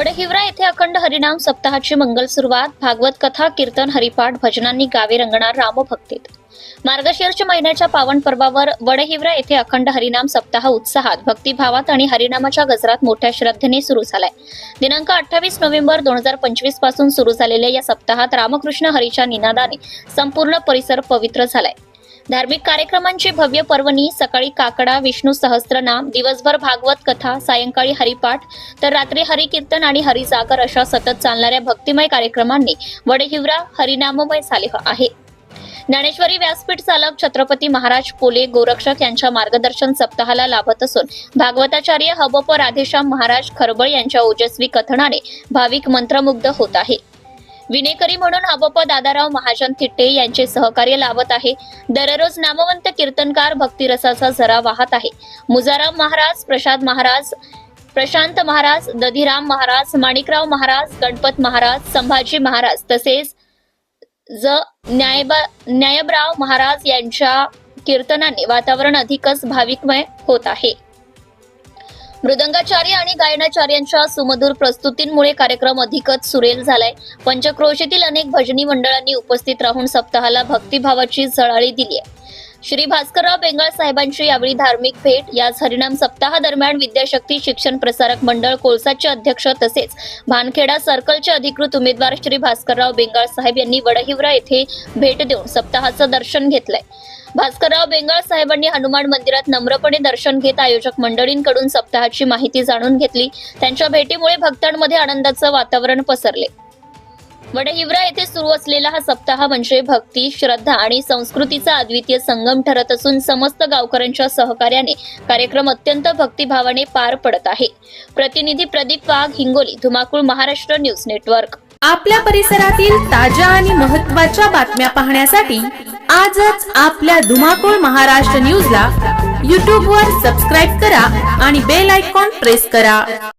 वडहिवरा येथे अखंड हरिनाम सप्ताहाची मंगल सुरुवात भागवत कथा कीर्तन हरिपाठ भजनांनी गावे रंगणार रामभक्तीत. मार्गशीर्ष महिन्याच्या पावन पर्वावर वडहिवरा येथे अखंड हरिनाम सप्ताह उत्साहात भक्तिभावात आणि हरिनामाच्या गजरात मोठ्या श्रद्धेने सुरू झालाय. दिनांक अठ्ठावीस नोव्हेंबर दोन हजार पंचवीसपासून सुरू झालेल्या या सप्ताहात रामकृष्ण हरीच्या निनादाने संपूर्ण परिसर पवित्र झालाय. धार्मिक कार्यक्रमांची भव्य पर्वणी सकाळी काकडा विष्णू सहस्त्रनाम दिवसभर भागवत कथा सायंकाळी हरिपाठ तर रात्री हरिकीर्तन आणि हरिजागर अशा सतत चालणाऱ्या भक्तिमय कार्यक्रमांनी वडहिवरा हरिनाममय झाले आहे. ज्ञानेश्वरी व्यासपीठ चालक छत्रपती महाराज पोले गोरक्षक यांच्या मार्गदर्शन सप्ताहाला लाभत असून भागवताचार्य हबप राधेश्याम महाराज खरबळ यांच्या ओजस्वी कथनाने भाविक मंत्रमुग्ध होत आहे. विनेकरी म्हणून हबप दादाराव महाजन थिट्टे यांचे सहकार्य लाभत आहे. दररोज नामवंत कीर्तनकार भक्तिरसाचा झरा वाहत आहे. मुजाराम महाराज प्रसाद महाराज प्रशांत महाराज दधिराम महाराज माणिकराव महाराज गणपत महाराज संभाजी महाराज तसेच ज न्यायबा न्यायबराव महाराज यांच्या कीर्तनाने वातावरण अधिकच भाविकमय होत आहे. मृदंगाचार्य आणि गायनाचार्यांच्या सुमधुर प्रस्तुतींमुळे कार्यक्रम अधिकच सुरेल झालाय. पंचक्रोशीतील अनेक भजनी मंडळांनी उपस्थित राहून सप्ताहाला भक्तिभावाची झळाळी दिली आहे श्री भास्करराव बेंगाळ साहेबांची यावेळी धार्मिक भेट. याच हरिणाम सप्ताह दरम्यान विद्याशक्ती शिक्षण प्रसारक मंडळ कोळसाचे अध्यक्ष तसेच भानखेडा सर्कलचे अधिकृत उमेदवार श्री भास्करराव बेंगाळ साहेब यांनी वडहिवरा येथे भेट देऊन सप्ताहाचं दर्शन घेतलंय. भास्करराव बेंगाळ साहेबांनी हनुमान मंदिरात नम्रपणे दर्शन घेत आयोजक मंडळींकडून सप्ताहाची माहिती जाणून घेतली. त्यांच्या भेटीमुळे भक्तांमध्ये आनंदाचं वातावरण पसरले. म्हणजे वडहिवरा येथे सुरू असलेला हा सप्ताह म्हणजे भक्ती श्रद्धा आणि संस्कृतीचा अद्वितीय संगम ठरत असून समस्त गावकऱ्यांच्या सहकार्याने कार्यक्रम अत्यंत भक्तिभावाने पार पडत आहे. प्रतिनिधी प्रदीप वाघ हिंगोली धुमाकूळ महाराष्ट्र न्यूज नेटवर्क. आपल्या परिसरातील ताज्या आणि महत्त्वाच्या बातम्या पाहण्यासाठी आजच आपल्या धुमाकूळ महाराष्ट्र न्यूजला यूट्यूबवर सबस्क्राईब करा आणि बेल आयकॉन प्रेस करा.